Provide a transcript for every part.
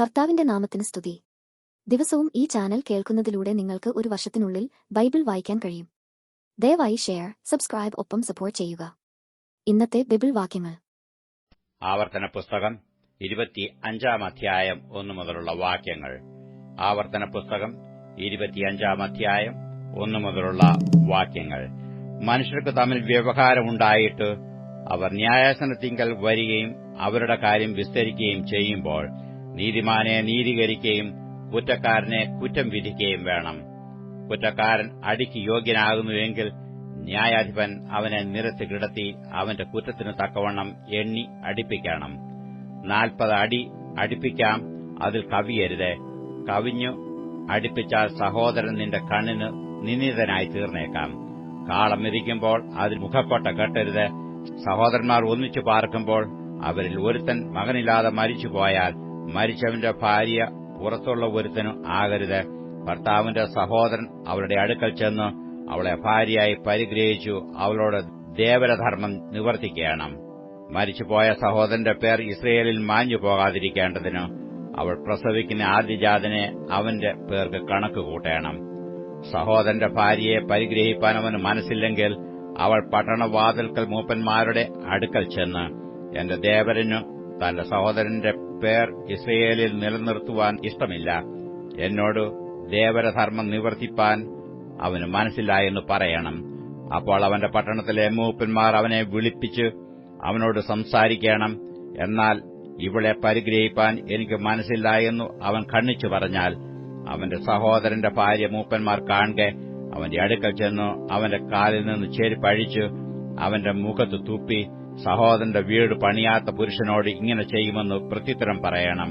കർത്താവിന്റെ നാമത്തിന് സ്തുതി. ദിവസവും ഈ ചാനൽ കേൾക്കുന്നതിലൂടെ നിങ്ങൾക്ക് ഒരു വർഷത്തിനുള്ളിൽ ബൈബിൾ വായിക്കാൻ കഴിയും. ദയവായി ഷെയർ സബ്സ്ക്രൈബ് ഒപ്പം സപ്പോർട്ട് ചെയ്യുക. ഇന്നത്തെ ബൈബിൾ വാക്യങ്ങൾ. ആവർത്തന പുസ്തകം ഇരുപത്തി അഞ്ചാം അധ്യായം ഒന്നു മുതലുള്ള വാക്യങ്ങൾ. ആവർത്തന പുസ്തകം ഇരുപത്തിയഞ്ചാം അധ്യായം ഒന്നു മുതലുള്ള വാക്യങ്ങൾ. മനുഷ്യർക്ക് തമ്മിൽ വ്യവഹാരമുണ്ടായിട്ട് അവർ ന്യായാസനത്തിങ്കൽ വരികയും അവരുടെ കാര്യം വിസ്തരിക്കുകയും ചെയ്യുമ്പോൾ നീതിമാനെ നീതീകരിക്കുകയും കുറ്റക്കാരനെ കുറ്റം വിധിക്കുകയും വേണം. കുറ്റക്കാരൻ അടിക്ക് യോഗ്യനാകുന്നുവെങ്കിൽ ന്യായാധിപൻ അവനെ നിരത്ത് കിടത്തി അവന്റെ കുറ്റത്തിന് തക്കവണ്ണം എണ്ണി അടിപ്പിക്കണം. നാൽപ്പത് അടി അടിപ്പിക്കാം അതിൽ കവിയരുത്. കവിഞ്ഞു അടിപ്പിച്ചാൽ സഹോദരൻ നിന്റെ കണ്ണിന് നിന്ദിതനായി തീർന്നേക്കാം. കാളം മെതിക്കുമ്പോൾ അതിൽ മുഖക്കൊട്ട കെട്ടരുത്. സഹോദരന്മാർ ഒന്നിച്ചു പാർക്കുമ്പോൾ അവരിൽ ഒരുത്തൻ മകനില്ലാതെ മരിച്ചുപോയാൽ മരിച്ചവന്റെ ഭാര്യ പുറത്തുള്ള ഒരുത്തനു ആകരുത്. ഭർത്താവിന്റെ സഹോദരൻ അവളുടെ അടുക്കൽ ചെന്ന് അവളെ ഭാര്യയായി പരിഗ്രഹിച്ചു. അവളോട് ദേവരധർമ്മം നിവർത്തിക്കണം. മരിച്ചുപോയ സഹോദരന്റെ പേർ ഇസ്രയേലിൽ മാഞ്ഞു പോകാതിരിക്കേണ്ടതിന് അവൾ പ്രസവിക്കുന്ന ആദ്യജാതനെ അവന്റെ പേർക്ക് കണക്ക് കൂട്ടണം. സഹോദരന്റെ ഭാര്യയെ പരിഗ്രഹിപ്പാൻ അവന് മനസ്സില്ലെങ്കിൽ അവൾ പട്ടണവാതിൽക്കൽ മൂപ്പന്മാരുടെ അടുക്കൽ ചെന്ന് എന്റെ ദേവരനു തന്റെ സഹോദരന്റെ പേർ ഇസ്രയേലിൽ നിലനിർത്തുവാൻ ഇഷ്ടമില്ല. എന്നോട് ദേവരധർമ്മം നിവർത്തിപ്പാൻ അവന് മനസ്സില്ല എന്ന് പറയണം. അപ്പോൾ അവന്റെ പട്ടണത്തിലെ മൂപ്പന്മാർ അവനെ വിളിപ്പിച്ച് അവനോട് സംസാരിക്കണം. എന്നാൽ ഇവളെ പരിഗ്രഹിപ്പാൻ എനിക്ക് മനസ്സില്ല എന്നു അവൻ കണ്ണിച്ചു പറഞ്ഞാൽ അവന്റെ സഹോദരന്റെ ഭാര്യ മൂപ്പന്മാർ കാണുക. അവന്റെ അടുക്കൽ ചെന്നു അവന്റെ കാലിൽ നിന്ന് ചെരുപ്പഴിച്ച് അവന്റെ മുഖത്ത് തുപ്പി സഹോദരന്റെ വീട് പണിയാത്ത പുരുഷനോട് ഇങ്ങനെ ചെയ്യുമെന്ന് പ്രത്യുത്തരം പറയണം.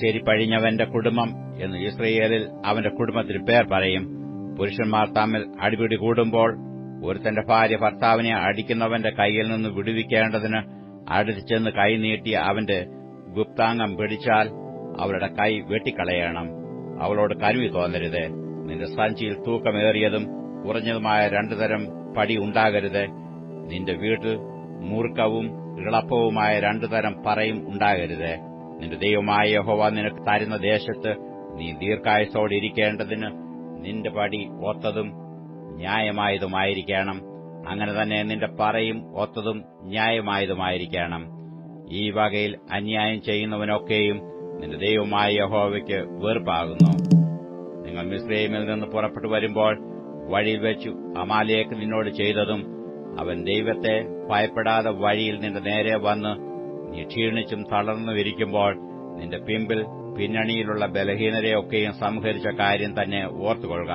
ശരി പഴിഞ്ഞവന്റെ കുടുംബം എന്ന് ഇസ്രയേലിൽ അവന്റെ കുടുംബത്തിന് പേർ പറയും. പുരുഷന്മാർ തമ്മിൽ അടിപിടി കൂടുമ്പോൾ ഒരുത്തന്റെ ഭാര്യ ഭർത്താവിനെ അടിക്കുന്നവന്റെ കൈയിൽ നിന്ന് വിടുവിക്കേണ്ടതിന് അടുത്ത് ചെന്ന് കൈ നീട്ടി അവന്റെ ഗുപ്താംഗം പിടിച്ചാൽ അവരുടെ കൈ വെട്ടിക്കളയണം. അവളോട് കരുവി തോന്നരുത്. നിന്റെ സഞ്ചിയിൽ തൂക്കമേറിയതും കുറഞ്ഞതുമായ രണ്ടുതരം പടി ഉണ്ടാകരുത്. നിന്റെ വീട്ടിൽ മൂർക്കവും ഇളപ്പവുമായ രണ്ടു തരം പറയും ഉണ്ടാകരുത്. നിന്റെ ദൈവമായ യഹോവ നിനക്ക് തരുന്ന ദേശത്ത് നീ ദീർഘായുസോടെ ഇരിക്കേണ്ടതിന് നിന്റെ പടി ഒത്തതും ന്യായമായതുമായിരിക്കണം. അങ്ങനെ തന്നെ നിന്റെ പറയും ഒത്തതും ന്യായമായതുമായിരിക്കണം. ഈ വകയിൽ അന്യായം ചെയ്യുന്നവനൊക്കെയും നിന്റെ ദൈവമായ യഹോവയ്ക്ക് വെറുപ്പാകുന്നു. നിങ്ങൾ മിസ്രൈമിൽ നിന്ന് പുറപ്പെട്ടു വരുമ്പോൾ വഴിയിൽ വെച്ചു അമാലേക്ക് നിന്നോട് ചെയ്തതും അവൻ ദൈവത്തെ ഭയപ്പെടാതെ വഴിയിൽ നിന്റെ നേരെ വന്ന് നീ ക്ഷീണിച്ചും തളർന്നുമിരിക്കുമ്പോൾ നിന്റെ പിമ്പിൽ പിന്നണിയിലുള്ള ബലഹീനരെയൊക്കെയും സംഹരിച്ച കാര്യം തന്നെ ഓർത്തുകൊള്ളുക.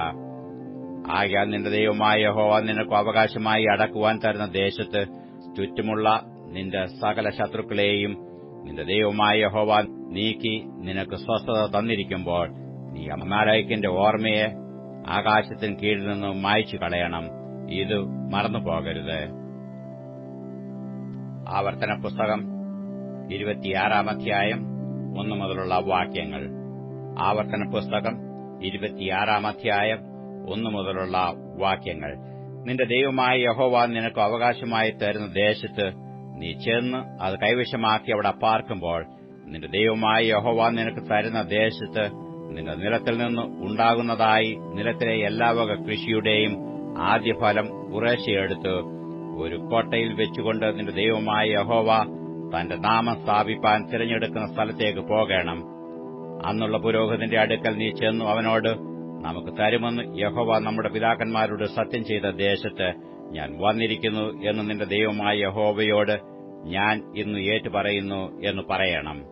ആകയാൽ നിന്റെ ദൈവമായ ഹോവ നിനക്ക് അവകാശമായി അടക്കുവാൻ തരുന്ന ദേശത്ത് ചുറ്റുമുള്ള നിന്റെ സകല ശത്രുക്കളെയും നിന്റെ ദൈവമായ യഹോവ നീക്കി നിനക്ക് സ്വസ്ഥത തന്നിരിക്കുമ്പോൾ നീ അമാലയക്കിന്റെ ഓർമ്മയെ ആകാശത്തിന് കീഴിൽ നിന്ന് മായ്ച്ചു കളയണം ഇത് മറന്നു പോകരുത്. ആവർത്തന പുസ്തകം ഇരുപത്തിയാറാം അധ്യായം ഒന്നു മുതലുള്ള വാക്യങ്ങൾ. ആവർത്തന പുസ്തകം ഇരുപത്തിയാറാം അധ്യായം ഒന്നു മുതലുള്ള വാക്യങ്ങൾ. നിന്റെ ദൈവമായ യഹോവ നിനക്ക് അവകാശമായി തരുന്ന ദേശത്ത് നീ ചെന്ന് അത് കൈവശമാക്കി അവിടെ പാർക്കുമ്പോൾ നിന്റെ ദൈവമായ യഹോവ നിനക്ക് തരുന്ന ദേശത്ത് നിന്റെ നിലത്തിൽ നിന്ന് ഉണ്ടാകുന്നതായി നിലത്തിലെ എല്ലാ വക കൃഷിയുടെയും ആദ്യഫലം കുറേശ്ശെയെടുത്ത് ഒരു കോട്ടയിൽ വെച്ചുകൊണ്ട് നിന്റെ ദൈവമായ യഹോവ തന്റെ നാമം സ്ഥാപിപ്പാൻ തിരഞ്ഞെടുക്കുന്ന സ്ഥലത്തേക്ക് പോകണം. അന്നുള്ള പുരോഹിതന്റെ അടുക്കൽ നീ ചെന്നു അവനോട് നമുക്ക് തരുമെന്ന് യഹോവ നമ്മുടെ പിതാക്കന്മാരോട് സത്യം ചെയ്ത ദേശത്ത് ഞാൻ വന്നിരിക്കുന്നു എന്ന് നിന്റെ ദൈവമായ യഹോവയോട് ഞാൻ ഇന്ന് ഏറ്റുപറയുന്നു എന്ന് പറയണം.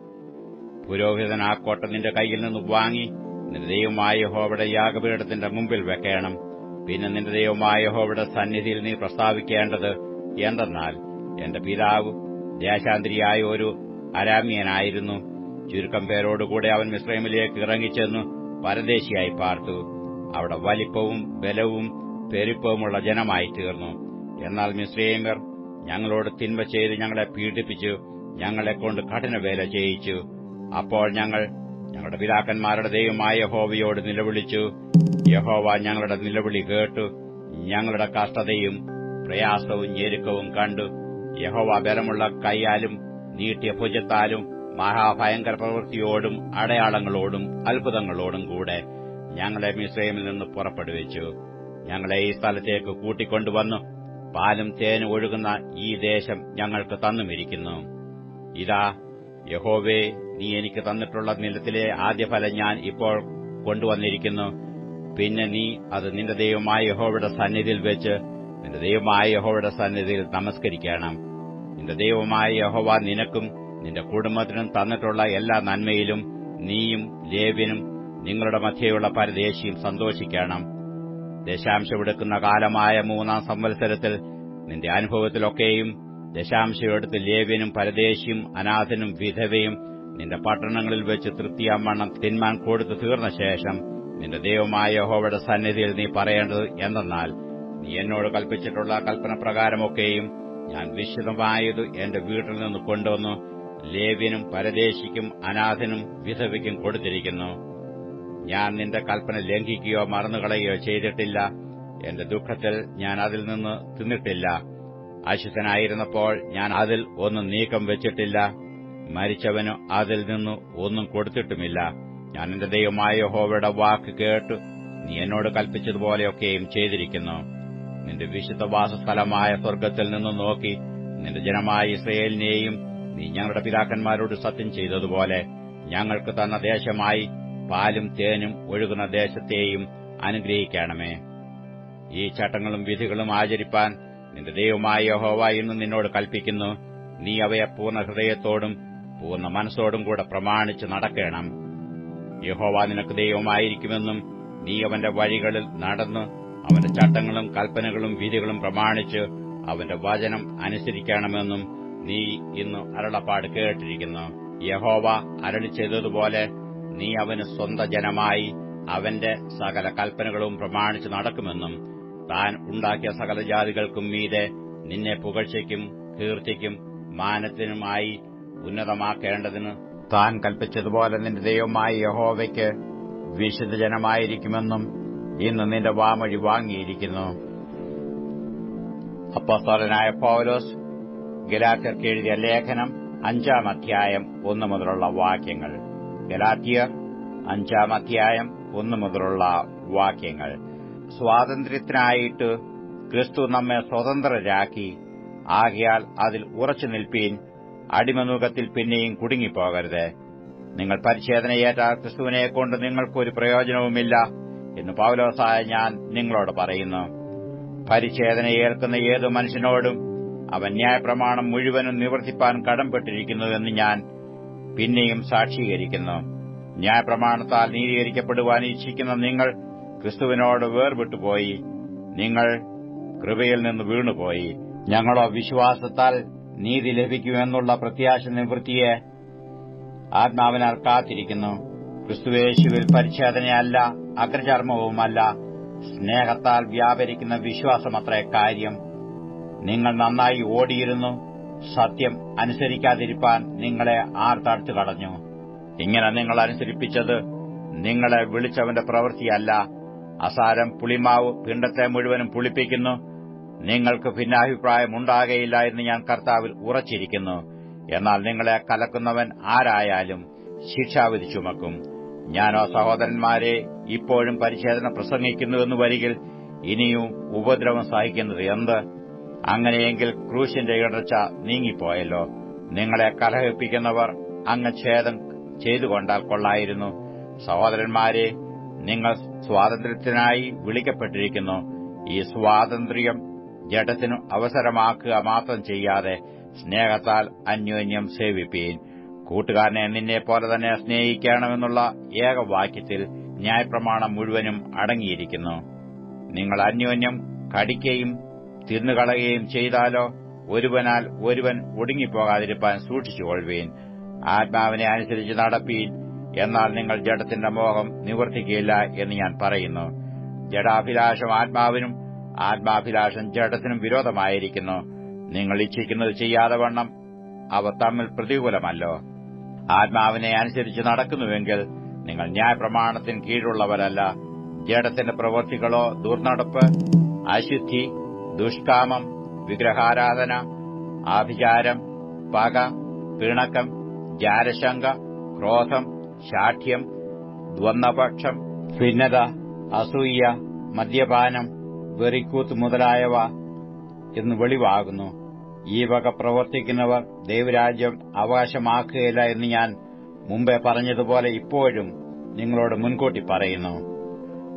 പുരോഹിതൻ ആ കോട്ട നിന്റെ കയ്യിൽ നിന്ന് വാങ്ങി നിന്റെ ദൈവമായ യഹോവയുടെ യാഗപീഠത്തിന്റെ മുമ്പിൽ വെക്കണം. പിന്നെ നിന്റെ ദൈവമായ യഹോവയുടെ സന്നിധിയിൽ നീ പ്രസ്താവിക്കേണ്ടത് എന്തെന്നാൽ എന്റെ പിതാവ് ദേശാന്തരിയായ ഒരു അരാമ്യനായിരുന്നു. ചുരുക്കം പേരോടുകൂടെ അവൻ മിശ്രമിലേക്ക് ഇറങ്ങിച്ചെന്നു പരദേശിയായി പാർത്തു. അവിടെ വലിപ്പവും ബലവും പെരുപ്പവുമുള്ള ജനമായി തീർന്നു. എന്നാൽ മിശ്രൈമർ ഞങ്ങളോട് തിന്മ ചെയ്ത് ഞങ്ങളെ പീഡിപ്പിച്ചു ഞങ്ങളെക്കൊണ്ട് കഠിന വേല ചെയ്യിച്ചു. അപ്പോൾ ഞങ്ങൾ ഞങ്ങളുടെ പിതാക്കന്മാരുടെ ദൈവമായ യഹോവയോട് നിലവിളിച്ചു യഹോവ ഞങ്ങളുടെ നിലവിളി കേട്ടു. ഞങ്ങളുടെ കഷ്ടതയും പ്രയാസവും ഞെരുക്കവും കണ്ടു. യഹോവ ബലമുള്ള കൈയാലും നീട്ടിയ ഭുജത്താലും മഹാഭയങ്കര പ്രവൃത്തിയോടും അടയാളങ്ങളോടും അത്ഭുതങ്ങളോടും കൂടെ ഞങ്ങളെ മിസ്രൈമിൽ നിന്ന് പുറപ്പെടുവിച്ചു. ഞങ്ങളെ ഈ സ്ഥലത്തേക്ക് കൂട്ടിക്കൊണ്ടുവന്നു. പാലും തേനും ഒഴുകുന്ന ഈ ദേശം ഞങ്ങൾക്ക് തന്നുമിരിക്കുന്നു. ഇതാ യഹോവേ നീ എനിക്ക് തന്നിട്ടുള്ള നിലത്തിലെ ആദ്യഫലം ഞാൻ ഇപ്പോൾ കൊണ്ടുവന്നിരിക്കുന്നു. പിന്നെ നീ അത് നിന്റെ ദൈവമായ യഹോവയുടെ സന്നിധിയിൽ വെച്ച് നിന്റെ ദൈവമായ യഹോവയുടെ സന്നിധിയിൽ നമസ്കരിക്കണം. നിന്റെ ദൈവമായ യഹോവ നിനക്കും നിന്റെ കുടുംബത്തിനും തന്നിട്ടുള്ള എല്ലാ നന്മയിലും നീയും ലേവ്യനും നിങ്ങളുടെ മധ്യയുള്ള പരദേശിയും സന്തോഷിക്കണം. ദശാംശമെടുക്കുന്ന കാലമായ മൂന്നാം സംവത്സരത്തിൽ നിന്റെ അനുഭവത്തിലൊക്കെയും ദശാംശമെടുത്ത് ലേവ്യനും പരദേശിയും അനാഥനും വിധവയും നിന്റെ പട്ടണങ്ങളിൽ വെച്ച് തൃപ്തിയാമണ്ണം തിന്മാൻ കൊടുത്തു തീർന്ന ശേഷം നിന്റെ ദൈവമായ യഹോവയുടെ സന്നിധിയിൽ നീ പറയേണ്ടത് എന്തെന്നാൽ നീ എന്നോട് കൽപ്പിച്ചിട്ടുള്ള കൽപ്പന പ്രകാരമൊക്കെയും ഞാൻ വിശദമായത് എന്റെ വീട്ടിൽ നിന്ന് കൊണ്ടുവന്നു. ലേവ്യനും പരദേശിക്കും അനാഥനും വിധവയ്ക്കും കൊടുത്തിരിക്കുന്നു. ഞാൻ നിന്റെ കൽപ്പന ലംഘിക്കുകയോ മറന്നുകളയുകയോ ചെയ്തിട്ടില്ല. എന്റെ ദുഃഖത്തിൽ ഞാൻ അതിൽ നിന്ന് തിന്നിട്ടില്ല. അശുദ്ധനായിരുന്നപ്പോൾ ഞാൻ അതിൽ ഒന്നും നീക്കം വെച്ചിട്ടില്ല. മരിച്ചവനു അതിൽ നിന്ന് ഒന്നും കൊടുത്തിട്ടുമില്ല. ഞാൻ എന്റെ ദൈവമായ യഹോവയുടെ വാക്ക് കേട്ടു. നീ എന്നോട് കൽപ്പിച്ചതുപോലെയൊക്കെയും ചെയ്തിരിക്കുന്നു. നിന്റെ വിശുദ്ധ വാസസ്ഥലമായ സ്വർഗത്തിൽ നിന്ന് നോക്കി നിന്റെ ജനമായ ഇസ്രയേലിനെയും നീ ഞങ്ങളുടെ പിതാക്കന്മാരോട് സത്യം ചെയ്തതുപോലെ ഞങ്ങൾക്ക് തന്ന ദേശമായി പാലും തേനും ഒഴുകുന്ന ദേശത്തെയും അനുഗ്രഹിക്കണമേ. ഈ ചട്ടങ്ങളും വിധികളും ആചരിപ്പാൻ നിന്റെ ദൈവമായ യഹോവ ഇന്ന് നിന്നോട് കൽപ്പിക്കുന്നു. നീ അവയെ പൂർണ ഹൃദയത്തോടും പൂർണ മനസ്സോടും കൂടെ പ്രമാണിച്ച് നടക്കണം. യഹോവ നിനക്ക് ദൈവമായിരിക്കുമെന്നും നീ അവന്റെ വഴികളിൽ നടന്ന് അവന്റെ ചട്ടങ്ങളും കൽപ്പനകളും വിധികളും പ്രമാണിച്ച് അവന്റെ വചനം അനുസരിക്കണമെന്നും നീ ഇന്ന് അരളപ്പാട് കേട്ടിരിക്കുന്നു. യഹോവ അരളി ചെയ്തതുപോലെ നീ അവന് സ്വന്ത ജനമായി അവന്റെ സകല കൽപ്പനകളും പ്രമാണിച്ച് നടക്കുമെന്നും താൻ ഉണ്ടാക്കിയ സകല ജാതികൾക്കും മീതെ നിന്നെ പുകഴ്ചയ്ക്കും കീർത്തിക്കും മാനത്തിനുമായി ഉന്നതമാക്കേണ്ടതിന് താൻ കൽപ്പിച്ചതുപോലെ നിന്റെ ദൈവമായ യഹോവയ്ക്ക് വിശുദ്ധ ജനമായിരിക്കുമെന്നും ഇന്ന് നിന്റെ വാമൊഴി വാങ്ങിയിരിക്കുന്നു. അപ്പസ്തോലനായ പൗലോസ് ഗലാത്യർക്ക് എഴുതിയ ലേഖനം അഞ്ചാം അധ്യായം ഒന്നു മുതലുള്ള വാക്യങ്ങൾ. ഗലാത്യർ അഞ്ചാം അധ്യായം ഒന്നു മുതലുള്ള വാക്യങ്ങൾ. സ്വാതന്ത്ര്യത്തിനായിട്ട് ക്രിസ്തു നമ്മെ സ്വതന്ത്രരാക്കി ആകയാൽ അതിൽ ഉറച്ചു നിൽപ്പീൻ അടിമനുഖത്തിൽ പിന്നെയും കുടുങ്ങിപ്പോകരുത്. നിങ്ങൾ പരിച്ഛേദനയേറ്റ ക്രിസ്തുവിനെക്കൊണ്ട് നിങ്ങൾക്കൊരു പ്രയോജനവുമില്ല എന്ന് പൗലോസായ ഞാൻ നിങ്ങളോട് പറയുന്നു. പരിച്ഛേദന ഏൽക്കുന്ന ഏതു മനുഷ്യനോടും അവൻ ന്യായപ്രമാണം മുഴുവനും നിവർത്തിപ്പാൻ കടംപെട്ടിരിക്കുന്നുവെന്ന് ഞാൻ പിന്നെയും സാക്ഷീകരിക്കുന്നു. ന്യായപ്രമാണത്താൽ നീതീകരിക്കപ്പെടുവാൻ ഇച്ഛിക്കുന്ന നിങ്ങൾ ക്രിസ്തുവിനോട് വേർവിട്ടുപോയി. നിങ്ങൾ കൃപയിൽ നിന്ന് വീണുപോയി. ഞങ്ങളോ വിശ്വാസത്താൽ നീതി ലഭിക്കുമെന്നുള്ള പ്രത്യാശ നിവൃത്തിയെ ആത്മാവിനർ കാത്തിരിക്കുന്നു. ക്രിസ്തുവേശുവിൽ പരിച്ഛേദനയല്ല അഗ്രചർമ്മവുമല്ല. സ്നേഹത്താൽ വ്യാപരിക്കുന്ന വിശ്വാസമത്രേ കാര്യം. നിങ്ങൾ നന്നായി ഓടിയിരുന്നു. സത്യം അനുസരിക്കാതിരിപ്പാൻ നിങ്ങളെ ആർ തടുത്തു കളഞ്ഞു. ഇങ്ങനെ നിങ്ങൾ അനുസരിപ്പിച്ചത് നിങ്ങളെ വിളിച്ചവന്റെ പ്രവൃത്തിയല്ല. അസാരം പുളിമാവ് പിണ്ടത്തെ മുഴുവനും പുളിപ്പിക്കുന്നു. നിങ്ങൾക്ക് ഭിന്നാഭിപ്രായമുണ്ടാകയില്ല എന്ന് ഞാൻ കർത്താവിൽ ഉറച്ചിരിക്കുന്നു. എന്നാൽ നിങ്ങളെ കലക്കുന്നവൻ ആരായാലും ശിക്ഷാവിധി ചുമക്കും. ഞാനോ സഹോദരന്മാരെ ഇപ്പോഴും പരിച്ഛേദന പ്രസംഗിക്കുന്നുവെന്ന് വരികിൽ ഇനിയും ഉപദ്രവം സഹിക്കുന്നത് എന്ത്? അങ്ങനെയെങ്കിൽ ക്രൂശിന്റെ ഇടർച്ച നീങ്ങിപ്പോയല്ലോ. നിങ്ങളെ കലഹിപ്പിക്കുന്നവർ അങ്ങ് ഛേദം ചെയ്തുകൊണ്ടാൽ കൊള്ളായിരുന്നു. സഹോദരന്മാരെ നിങ്ങൾ സ്വാതന്ത്ര്യത്തിനായി വിളിക്കപ്പെട്ടിരിക്കുന്നു. ഈ സ്വാതന്ത്ര്യം ജഡത്തിനു അവസരമാക്കുക മാത്രം ചെയ്യാതെ സ്നേഹത്താൽ അന്യോന്യം സേവിപ്പീൻ. കൂട്ടുകാരനെ നിന്നെ പോലെ തന്നെ സ്നേഹിക്കണമെന്നുള്ള ഏകവാക്യത്തിൽ ന്യായപ്രമാണം മുഴുവനും അടങ്ങിയിരിക്കുന്നു. നിങ്ങൾ അന്യോന്യം കടിക്കുകയും തിന്നുകളയുകയും ചെയ്താലോ ഒരുവനാൽ ഒരുവൻ ഒടുങ്ങിപ്പോകാതിരിപ്പാൻ സൂക്ഷിച്ചുകൊള്ളുവീൻ. ആത്മാവിനെ അനുസരിച്ച് നടപ്പീൻ. എന്നാൽ നിങ്ങൾ ജഡത്തിന്റെ മോഹം നിവർത്തിക്കുകയില്ല എന്ന് ഞാൻ പറയുന്നു. ജഡാഭിലാഷം ആത്മാവിനും ആത്മാഭിലാഷം ജഡത്തിനും വിരോധമായിരിക്കുന്നു. നിങ്ങൾ ഇച്ഛിക്കുന്നത് ചെയ്യാതെ വണ്ണം അവ തമ്മിൽ പ്രതികൂലമല്ലോ. ആത്മാവിനെ അനുസരിച്ച് നടക്കുന്നുവെങ്കിൽ നിങ്ങൾ ന്യായപ്രമാണത്തിന് കീഴുള്ളവരല്ല ജഡത്തിന്റെ പ്രവൃത്തികളോ ദുർനടപ്പ് അശുദ്ധി ദുഷ്കാമം വിഗ്രഹാരാധന ആഭിചാരം പക പിണക്കം ജാരശങ്ക ക്രോധം ശാഠ്യം ദ്വന്ദ്പക്ഷം ഭിന്നത അസൂയ മദ്യപാനം വെറിക്കൂത്ത് മുതലായവ എന്ന് വെളിവാകുന്നു. ഈ വക പ്രവർത്തിക്കുന്നവർ ദൈവരാജ്യം അവകാശമാക്കുകയില്ല എന്ന് ഞാൻ മുമ്പേ പറഞ്ഞതുപോലെ ഇപ്പോഴും നിങ്ങളോട് മുൻകൂട്ടി പറയുന്നു.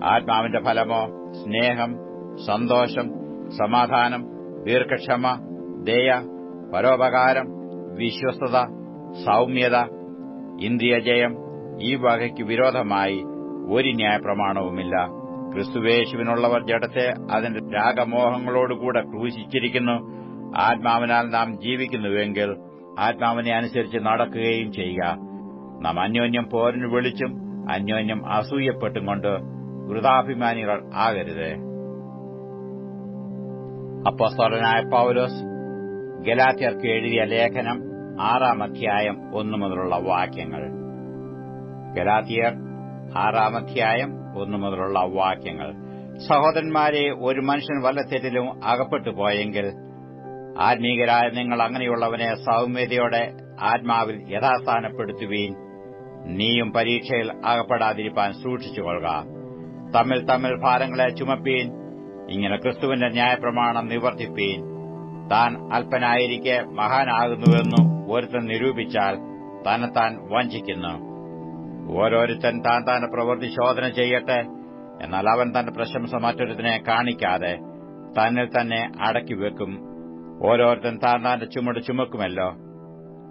ആത്മാവിന്റെ ഫലമോ സ്നേഹം സന്തോഷം സമാധാനം ദീർഘക്ഷമ ദയ പരോപകാരം വിശ്വസ്തത സൌമ്യത ഇന്ദ്രിയജയം ഈ വകയ്ക്ക് വിരോധമായി ഒരു ന്യായപ്രമാണവുമില്ല. ക്രിസ്തുവേശുവിനുള്ളവർ ജഡത്തെ അതിന്റെ രാഗമോഹങ്ങളോടുകൂടെ ക്രൂശിച്ചിരിക്കുന്നു. ആത്മാവിനാൽ നാം ജീവിക്കുന്നുവെങ്കിൽ ആത്മാവിനെ അനുസരിച്ച് നടക്കുകയും ചെയ്യുക. നാം അന്യോന്യം പോരിന് വിളിച്ചും അന്യോന്യം അസൂയപ്പെട്ടും കൊണ്ട് വൃതാഭിമാനികൾ ആകരുത്. അപ്പസ്തോലനായ പൌലോസ് ഗലാത്യർക്ക് എഴുതിയ ലേഖനം ആറാം അധ്യായം ഒന്നു മുതലുള്ള വാക്യങ്ങൾ. ഗലാത്തിയർ ആറാം അധ്യായം ഒന്നു മുതലുള്ള വാക്യങ്ങൾ. സഹോദരന്മാരെ ഒരു മനുഷ്യൻ വല്ല തെറ്റിലും അകപ്പെട്ടു പോയെങ്കിൽ ആത്മീകരായ നിങ്ങൾ അങ്ങനെയുള്ളവനെ സൗമ്യതയോടെ ആത്മാവിൽ യഥാസ്ഥാനപ്പെടുത്തുവീൻ നീയും പരീക്ഷയിൽ അകപ്പെടാതിരിപ്പാൻ സൂക്ഷിച്ചുകൊള്ളുക. തമ്മിൽ തമ്മിൽ ഭാരങ്ങളെ ചുമപ്പീൻ ഇങ്ങനെ ക്രിസ്തുവിന്റെ ന്യായപ്രമാണം നിവർത്തിപ്പീൻ. താൻ അല്പനായിരിക്കെ മഹാനാകുന്നുവെന്നു ഒരുത്തൻ നിരൂപിച്ചാൽ തന്നെത്താൻ വഞ്ചിക്കുന്നു. ഓരോരുത്തൻ താൻ താൻ പ്രവൃത്തി ശോധന ചെയ്യട്ടെ. എന്നാൽ അവൻ തന്റെ പ്രശംസ മറ്റൊരുത്തിനെ കാണിക്കാതെ തന്നിൽ തന്നെ അടക്കി വെക്കും. ഓരോരുത്തൻ താൻ താന്റെ ചുമട് ചുമക്കുമല്ലോ.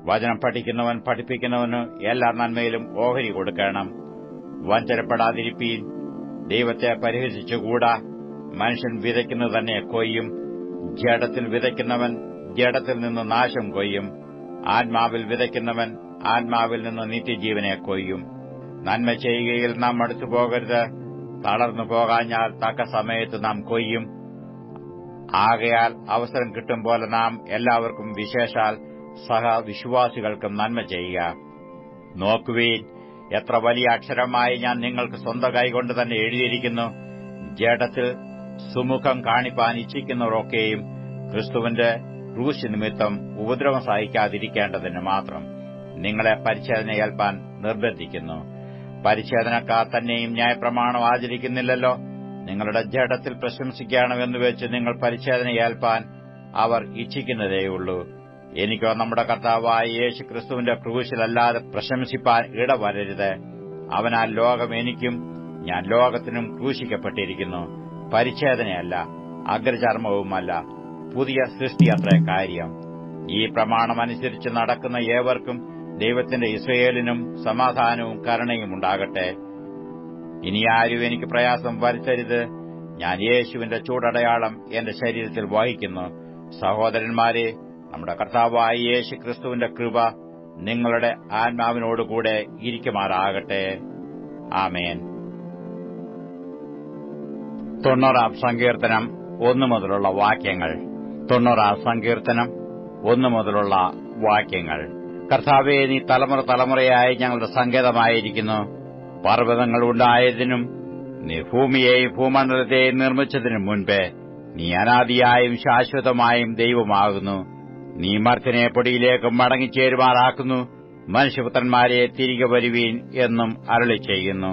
വചനം പഠിക്കുന്നവൻ പഠിപ്പിക്കുന്നവന് എല്ലാ നന്മയിലും ഓഹരി കൊടുക്കണം. വഞ്ചനപ്പെടാതിരിപ്പീൻ. ദൈവത്തെ പരിഹസിച്ചുകൂടാ മനുഷ്യൻ വിതയ്ക്കുന്നത് തന്നെ കൊയ്യും. ജഡത്തിൽ വിതയ്ക്കുന്നവൻ ജഡത്തിൽ നിന്ന് നാശം കൊയ്യും. ആത്മാവിൽ വിതയ്ക്കുന്നവൻ ആത്മാവിൽ നിന്ന് നിത്യജീവനെ കൊയ്യും. നന്മ ചെയ്യുകയിൽ നാം അടുത്തു പോകരുത്. തളർന്നു പോകാഞ്ഞാൽ തക്ക സമയത്ത് നാം കൊയ്യും. ആകയാൽ അവസരം കിട്ടും പോലെ നാം എല്ലാവർക്കും വിശേഷാൽ സഹവിശ്വാസികൾക്കും നന്മ ചെയ്യുക. നോക്കുവീൻ എത്ര വലിയ അക്ഷരമായി ഞാൻ നിങ്ങൾക്ക് സ്വന്തം കൈകൊണ്ട് തന്നെ എഴുതിയിരിക്കുന്നു. ജഡത്തിൽ സുമുഖം കാണിപ്പാൻ ഇച്ഛിക്കുന്നവരൊക്കെയും ക്രിസ്തുവിന്റെ ക്രൂശ് നിമിത്തം ഉപദ്രവം സഹിക്കാതിരിക്കേണ്ടതിന് മാത്രം നിങ്ങളെ പരിശോധന ഏൽപ്പാൻ നിർബന്ധിക്കുന്നു. പരിച്ഛേദനക്കാർ തന്നെയും ന്യായപ്രമാണം ആചരിക്കുന്നില്ലല്ലോ. നിങ്ങളുടെ ജഡത്തിൽ പ്രശംസിക്കണമെന്ന് വെച്ച് നിങ്ങൾ പരിച്ഛേദനയേൽപ്പാൻ അവർ ഇച്ഛിക്കുന്നതേയുള്ളൂ. എനിക്കോ നമ്മുടെ കർത്താവായ യേശു ക്രിസ്തുവിന്റെ ക്രൂശിലല്ലാതെ പ്രശംസിപ്പാൻ ഇടവരരുത്. അവനാൽ ലോകം എനിക്കും ഞാൻ ലോകത്തിനും ക്രൂശിക്കപ്പെട്ടിരിക്കുന്നു. പരിച്ഛേദനയല്ല അഗ്രചർമ്മവുമല്ല പുതിയ സൃഷ്ടിയത്രേ കാര്യം. ഈ പ്രമാണമനുസരിച്ച് നടക്കുന്ന ഏവർക്കും ദൈവത്തിന്റെ ഇസ്രയേലിനും സമാധാനവും കരുണയും ഉണ്ടാകട്ടെ. ഇനി ആരും എനിക്ക് പ്രയാസം വരുത്തരുത്. ഞാൻ യേശുവിന്റെ ചൂടടയാളം എന്റെ ശരീരത്തിൽ വഹിക്കുന്നു. സഹോദരന്മാരെ നമ്മുടെ കർത്താവായ യേശു ക്രിസ്തുവിന്റെ കൃപ നിങ്ങളുടെ ആത്മാവിനോടുകൂടെ ഇരിക്കുമാറാകട്ടെ. ആമേൻ. തൊണ്ണൂറാം സങ്കീർത്തനം ഒന്നു മുതലുള്ള വാക്യങ്ങൾ. തൊണ്ണൂറാം സങ്കീർത്തനം ഒന്നു മുതലുള്ള വാക്യങ്ങൾ. കർത്താവെ നീ തലമുറ തലമുറയായി ഞങ്ങളുടെ സങ്കേതമായിരിക്കുന്നു. പർവതങ്ങൾ ഉണ്ടായതിനും നീ ഭൂമിയെയും ഭൂമണ്ഡലത്തെയും നിർമ്മിച്ചതിനും മുൻപേ നീ അനാദിയായും ശാശ്വതമായും ദൈവമാകുന്നു. നീ മർത്തിനെ പൊടിയിലേക്ക് മടങ്ങിച്ചേരുമാറാക്കുന്നു. മനുഷ്യപുത്രന്മാരെ തിരികെ വരുവീൻ എന്നും അരളി ചെയ്യുന്നു.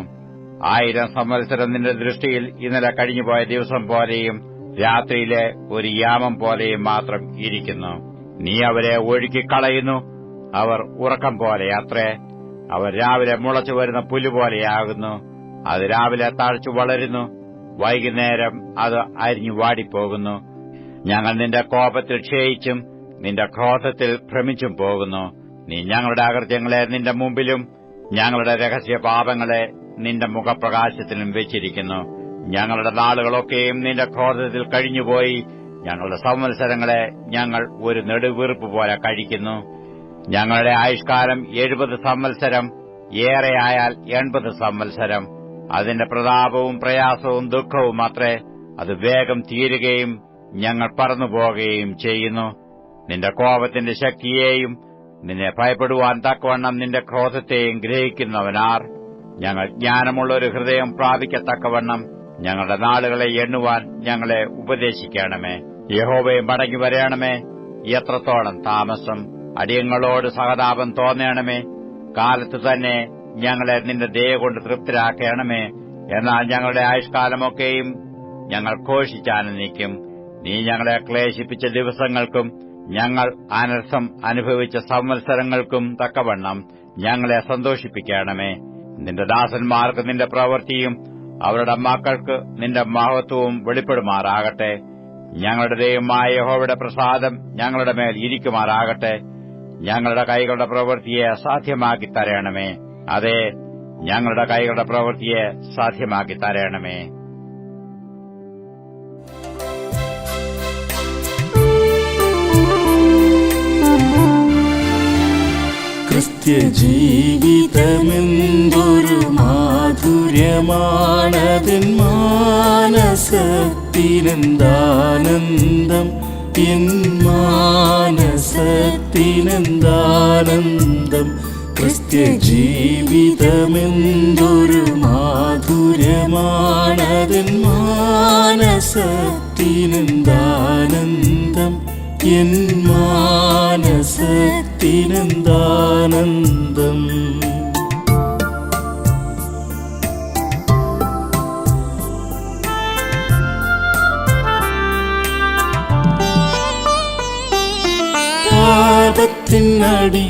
ആയിരം സംവത്സരം നിന്റെ ദൃഷ്ടിയിൽ ഇന്നലെ കഴിഞ്ഞുപോയ ദിവസം പോലെയും രാത്രിയിലെ ഒരു യാമം പോലെയും മാത്രം ഇരിക്കുന്നു. നീ അവരെ ഒഴുക്കിക്കളയുന്നു. അവർ ഉറക്കം പോലെ അത്രേ അവർ രാവിലെ മുളച്ചു വരുന്ന പുല്ലുപോലെയാകുന്നു അത് രാവിലെ താഴ്ച വളരുന്നു വൈകുന്നേരം അത് അരിഞ്ഞു വാടിപ്പോകുന്നു. ഞങ്ങൾ നിന്റെ കോപത്തിൽ ക്ഷയിച്ചും നിന്റെ ക്രോധത്തിൽ ഭ്രമിച്ചും പോകുന്നു. നീ ഞങ്ങളുടെ അകൃത്യങ്ങളെ നിന്റെ മുമ്പിലും ഞങ്ങളുടെ രഹസ്യ പാപങ്ങളെ നിന്റെ മുഖപ്രകാശത്തിലും വെച്ചിരിക്കുന്നു. ഞങ്ങളുടെ നാളുകളൊക്കെയും നിന്റെ ക്രോധത്തിൽ കഴിഞ്ഞുപോയി ഞങ്ങളുടെ സംവത്സരങ്ങളെ ഞങ്ങൾ ഒരു നെടുവീർപ്പ് പോലെ കഴിക്കുന്നു. ഞങ്ങളുടെ ആയുഷ്കാലം എഴുപത് സംവത്സരം ഏറെയായാൽ എൺപത് സംവത്സരം. അതിന്റെ പ്രതാപവും പ്രയാസവും ദുഃഖവും മാത്രേ അത് വേഗം തീരുകയും ഞങ്ങൾ പറന്നുപോകുകയും ചെയ്യുന്നു. നിന്റെ കോപത്തിന്റെ ശക്തിയെയും നിന്നെ ഭയപ്പെടുവാൻ തക്കവണ്ണം നിന്റെ ക്രോധത്തെയും ഗ്രഹിക്കുന്നവനാർ. ഞങ്ങൾ ജ്ഞാനമുള്ള ഒരു ഹൃദയം പ്രാപിക്കത്തക്കവണ്ണം ഞങ്ങളുടെ നാളുകളെ എണ്ണുവാൻ ഞങ്ങളെ ഉപദേശിക്കണമേ. യഹോബയും മടങ്ങി വരയണമേ എത്രത്തോളം താമസം അടിയങ്ങളോട് സഹതാപം തോന്നണമേ. കാലത്ത് തന്നെ ഞങ്ങളെ നിന്റെ ദയ കൊണ്ട് തൃപ്തരാക്കണമേ. എന്നാൽ ഞങ്ങളുടെ ആയുഷ്കാലമൊക്കെയും ഞങ്ങൾ ഘോഷിച്ചാനന്ദിക്കും നീ ഞങ്ങളെ ക്ലേശിപ്പിച്ച ദിവസങ്ങൾക്കും ഞങ്ങൾ അനർത്ഥം അനുഭവിച്ച സംവത്സരങ്ങൾക്കും തക്കവണ്ണം ഞങ്ങളെ സന്തോഷിപ്പിക്കണമേ. നിന്റെ ദാസന്മാർക്ക് നിന്റെ പ്രവൃത്തിയും അവരുടെ മക്കൾക്ക് നിന്റെ മഹത്വവും വെളിപ്പെടുമാറാകട്ടെ. ഞങ്ങളുടെ ദൈവമായ യഹോവയുടെ പ്രസാദം ഞങ്ങളുടെ മേൽ ഇരിക്കുമാറാകട്ടെ. ഞങ്ങളുടെ കൈകളുടെ പ്രവൃത്തിയെ സാധ്യമാക്കി തരണമേ. അതെ ഞങ്ങളുടെ കൈകളുടെ പ്രവൃത്തിയെ സാധ്യമാക്കി തരണമേ. ക്രിസ്ത്യ ജീവിതമെന്തൊരു മാധുര്യമാണതിൻ മാനസത്തിനെന്താനന്ദം എൻ മാനസത്തിനെന്താനന്ദം ക്രിസ്ത്യ ജീവിതമെന്തൊരു മാധുര്യമാണതിൻ മാനസത്തിനെന്താനന്ദം? എൻ മാനസത്തിനെന്താനന്ദം?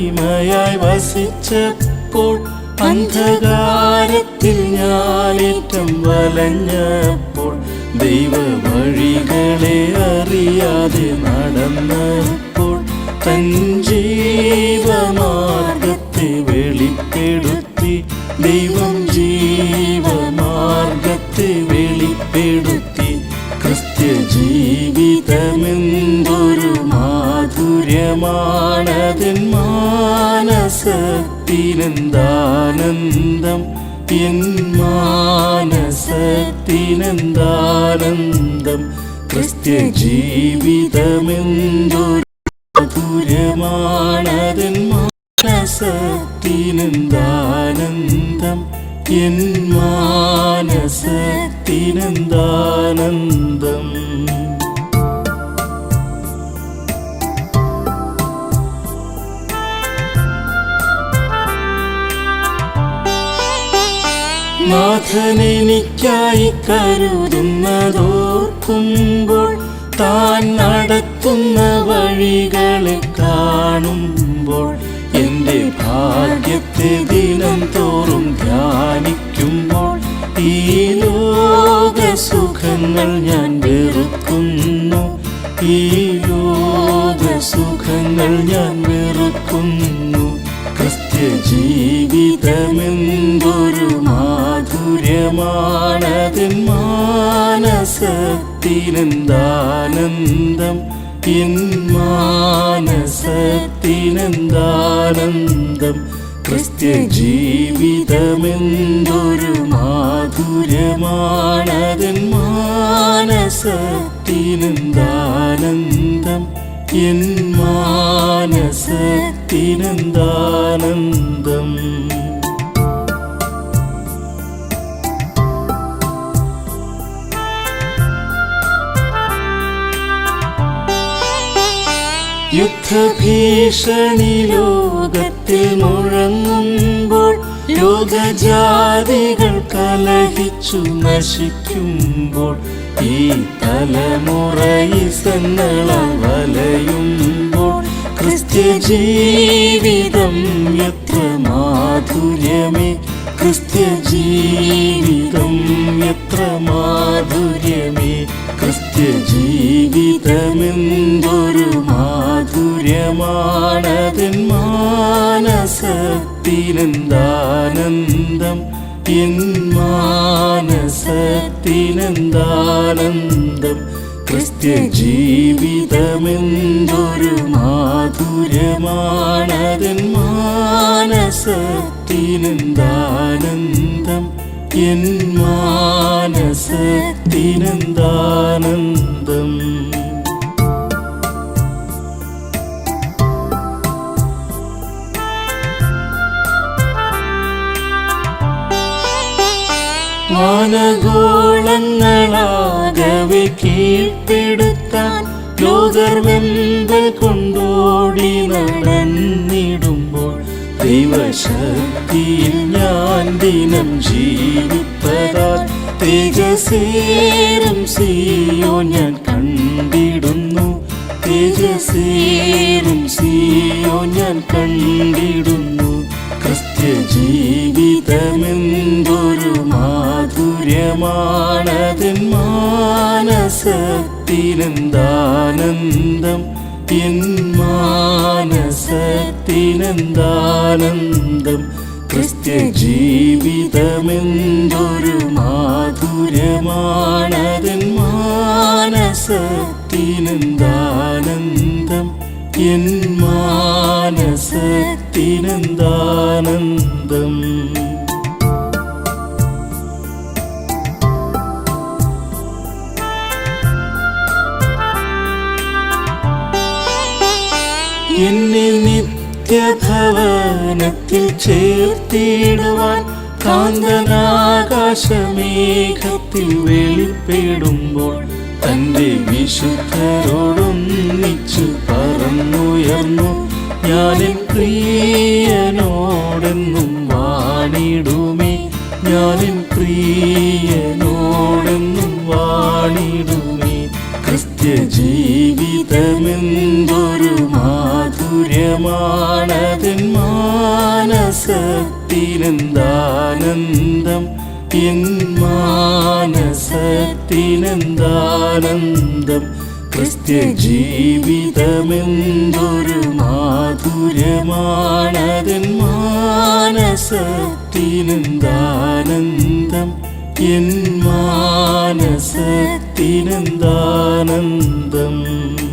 പാപത്തിനടിമയായി വസിച്ചപ്പോൾ അന്ധകാരത്തിൽ ഞാനേറ്റം വലഞ്ഞപ്പോൾ ദൈവ വഴികളെ അറിയാതെ നടന്നപ്പോൾ തൻ മാനസത്തിനെന്താനന്ദം എൻ മാനസത്തിനെന്താനന്ദം ക്രിസ്ത്യ ജീവിതമെന്തൊരു മാധുര്യമാണതിൻ മാനസത്തിനെന്താനന്ദം എൻ മാനസത്തിനെന്താനന്ദം നാഥനെനിക്കായി കരുതുന്നതോർക്കുമ്പോൾ താൻ നടത്തുന്ന വഴികളെ കാണുമ്പോൾ എന്റെ ഭാഗ്യത്തെ ദിനം തോറും ധ്യാനിക്കുമ്പോൾ ഈ ലോക സുഖങ്ങൾ ഞാൻ വെറുക്കുന്നു. ഈ ലോക സുഖങ്ങൾ ഞാൻ വെറുക്കുന്നു. ക്രിസ്ത്യ ജീവിതമെന്തൊരു മാധുര്യമാണതിൻ മാനസത്തിനെന്താനന്ദം? എൻ മാനസത്തിനെന്താനന്ദം? ക്രിസ്ത്യ ജീവിതമെന്തൊരു മാധുര്യമാണതിൻ മാനസത്തിനെന്താനന്ദം? എൻ മാനസത്തിനെന്താനന്ദം? യുദ്ധഭീഷണി ലോകത്തിൽ മുഴങ്ങുമ്പോൾ ലോകജാതികൾ കലഹിച്ചു നശിക്കുമ്പോൾ ഈ തലമുറ ഇസങ്ങളാൽ വലയുമ്പോൾ ക്രിസ്ത്യ ജീവിതം എത്ര മാധുര്യമേ. ക്രിസ്ത്യ ജീവിതം എത്ര മാധുര്യമേ. ക്രിസ്ത്യ ജീവിതമെന്തൊരു മാധുര്യമാണതിൻ മാനസത്തിനെന്താനന്ദം? എൻ മാനസത്തിനെന്താനന്ദം? ക്രിസ്ത്യ ജീവിതമെന്തൊരു മാധുര്യമാണതിൻ മാനസത്തിനെന്താനന്ദം? എൻ മാനസത്തിനെന്താനന്ദം? ശക്തിയിൽ ഞാൻ ദിനം ജീവിപ്പതാൽ തേജസേരും സിയോ ഞാൻ കണ്ടിടുന്നു. തേജസേരും സിയോ ഞാൻ കണ്ടിടുന്നു. ക്രിസ്ത്യ ജീവിതമെന്തൊരു മാധുര്യമാണതിൻ മാനസത്തിനെന്താനന്ദം എൻ മാനസത്തിനെന്താനന്ദം ക്രിസ്ത്യ ജീവിതമെന്തൊരു മാധുര്യമാണതിൻ മാനസത്തിനെന്താനന്ദം? എൻ മാനസത്തിനെന്താനന്ദം? എന്നെ നിത്യഭവനത്തിൽ ചേർത്തിടുവാൻ കാന്തനാകാശമേഘത്തിൽ വെളിപ്പെടുമ്പോൾ തന്റെ വിശുദ്ധരോടൊന്നിച്ചു പറന്നുയർന്നു. ഞാനെൻ പ്രിയനോടെന്നും വാണിടുമേ. ഞാനെൻ പ്രിയനോടെന്നും വാണിടുമേ. ക്രിസ്ത്യ ജീവിതമെന്തൊരു മാധുര്യമാണതിൻ മാനസത്തിനെന്താനന്ദം? എൻ മാനസത്തിനെന്താനന്ദം? ക്രിസ്ത്യ ജീവിതമെന്തൊരു മാധുര്യമാണതിൻ മാനസത്തിനെന്താനന്ദം? എൻ മാനസത്തിനെന്താനന്ദം?